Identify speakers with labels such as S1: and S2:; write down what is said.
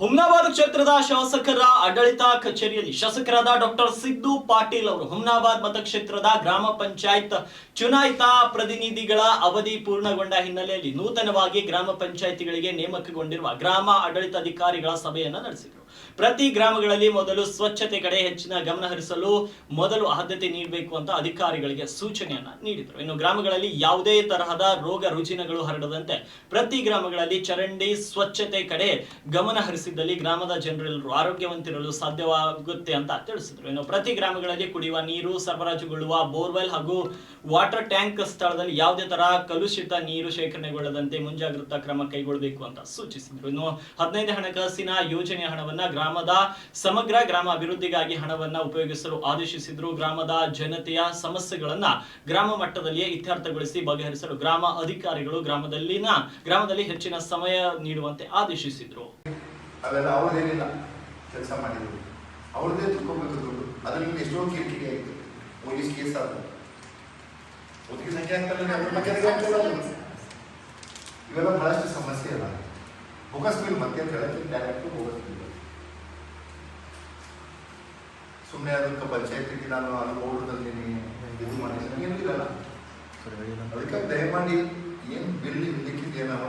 S1: ಹುಮ್ನಾಬಾದ್ ಕ್ಷೇತ್ರದ ಶಾಸಕರ ಆಡಳಿತ ಕಚೇರಿಯಲ್ಲಿ ಶಾಸಕರಾದ ಡಾಕ್ಟರ್ ಸಿದ್ದು ಪಾಟೀಲ್ ಅವರು ಹುಮ್ನಾಬಾದ್ ಮತಕ್ಷೇತ್ರದ ಗ್ರಾಮ ಪಂಚಾಯತ್ ಚುನಾಯಿತ ಪ್ರತಿನಿಧಿಗಳ ಅವಧಿ ಪೂರ್ಣಗೊಂಡ ಹಿನ್ನೆಲೆಯಲ್ಲಿ ನೂತನವಾಗಿ ಗ್ರಾಮ ಪಂಚಾಯಿತಿಗಳಿಗೆ ನೇಮಕಗೊಂಡಿರುವ ಗ್ರಾಮ ಆಡಳಿತಾಧಿಕಾರಿಗಳ ಸಭೆಯನ್ನು ನಡೆಸಿದರು. ಪ್ರತಿ ಗ್ರಾಮಗಳಲ್ಲಿ ಮೊದಲು ಸ್ವಚ್ಛತೆ ಕಡೆ ಹೆಚ್ಚಿನ ಗಮನ ಹರಿಸಲು ಮೊದಲು ಆದ್ಯತೆ ನೀಡಬೇಕು ಅಂತ ಅಧಿಕಾರಿಗಳಿಗೆ ಸೂಚನೆಯನ್ನ ನೀಡಿದರು. ಇನ್ನು ಗ್ರಾಮಗಳಲ್ಲಿ ಯಾವುದೇ ತರಹದ ರೋಗ ರುಜಿನಗಳು ಹರಡದಂತೆ ಪ್ರತಿ ಗ್ರಾಮಗಳಲ್ಲಿ ಚರಂಡಿ ಸ್ವಚ್ಛತೆ ಕಡೆ ಗಮನ ಹರಿಸಿದ್ದಲ್ಲಿ ಗ್ರಾಮದ ಜನರೆಲ್ಲರೂ ಆರೋಗ್ಯವಂತಿರಲು ಸಾಧ್ಯವಾಗುತ್ತೆ ಅಂತ ತಿಳಿಸಿದರು. ಇನ್ನು ಪ್ರತಿ ಗ್ರಾಮಗಳಲ್ಲಿ ಕುಡಿಯುವ ನೀರು ಸರಬರಾಜುಗೊಳ್ಳುವ ಬೋರ್ವೆಲ್ ಹಾಗೂ ವಾಟರ್ ಟ್ಯಾಂಕ್ ಸ್ಥಳದಲ್ಲಿ ಯಾವುದೇ ತರ ಕಲುಷಿತ ನೀರು ಶೇಖರಣೆಗೊಳ್ಳದಂತೆ ಮುಂಜಾಗ್ರತಾ ಕ್ರಮ ಕೈಗೊಳ್ಳಬೇಕು ಅಂತ ಸೂಚಿಸಿದರು. ಇನ್ನು ಹದಿನೈದು ಹಣಕಾಸಿನ ಯೋಜನೆಯ ಹಣವನ್ನ ಗ್ರಾಮದ ಸಮಗ್ರ ಗ್ರಾಮ ಅಭಿವೃದ್ಧಿಗಾಗಿ ಹಣವನ್ನ ಉಪಯೋಗಿಸಲು ಆದೇಶಿಸಿದ್ರು. ಗ್ರಾಮದ ಜನತೆಯ ಸಮಸ್ಯೆಗಳನ್ನ ಗ್ರಾಮ ಮಟ್ಟದಲ್ಲಿಯೇ ಇತ್ಯರ್ಥಗೊಳಿಸಿ ಬಗೆಹರಿಸಲು ಗ್ರಾಮ ಅಧಿಕಾರಿಗಳು ಗ್ರಾಮದಲ್ಲಿನ, ಗ್ರಾಮದಲ್ಲಿ ಹೆಚ್ಚಿನ ಸಮಯ ನೀಡುವಂತೆ ಆದೇಶಿಸಿದ್ರು.
S2: ಕೆಲಸ ಮಾಡಿದ್ರು. ಅವ್ರದ್ದೇ ತಿಳ್ಕೊಬೇಕು ದುಡ್ಡು. ಅದರಿಂದ ಎಷ್ಟೋ ಕಿರಿಕಿರಿ ಆಯಿತು. ಪೊಲೀಸ್ ಕೇಸ್ ಆದ ಒದಗಿ ಸಂಖ್ಯೆ ಆಗ್ತಲ್ಲ ಅವ್ರ ಬಗ್ಗೆ ಆಗ್ತಲ್ಲ ಇವೆಲ್ಲ ಬಹಳಷ್ಟು ಸಮಸ್ಯೆ ಅಲ್ಲ. ಬೋಗಸ್ ಬಿಲ್ ಮತ್ತೆ ಅಂತ ಹೇಳಕ್ಕೆ ಡೈರೆಕ್ಟ್ ಬೋಗಸ್ ಬಿಲ್ ಸುಮ್ಮನೆ ಅದಕ್ಕೆ ಪಂಚಾಯತಿಗೆ ನಾನು ಅಲ್ಲಿ ಬೋರ್ಡ್ ತಂದೀನಿ ಇದು ಮಾಡಿದ್ದೀನಿ. ಏನಿಲ್ಲ ಅದಕ್ಕೆ ದಯಮಾಡಿ ಏನು ಬಿಲ್ ನೋಡ್ರಿ ನಾವು?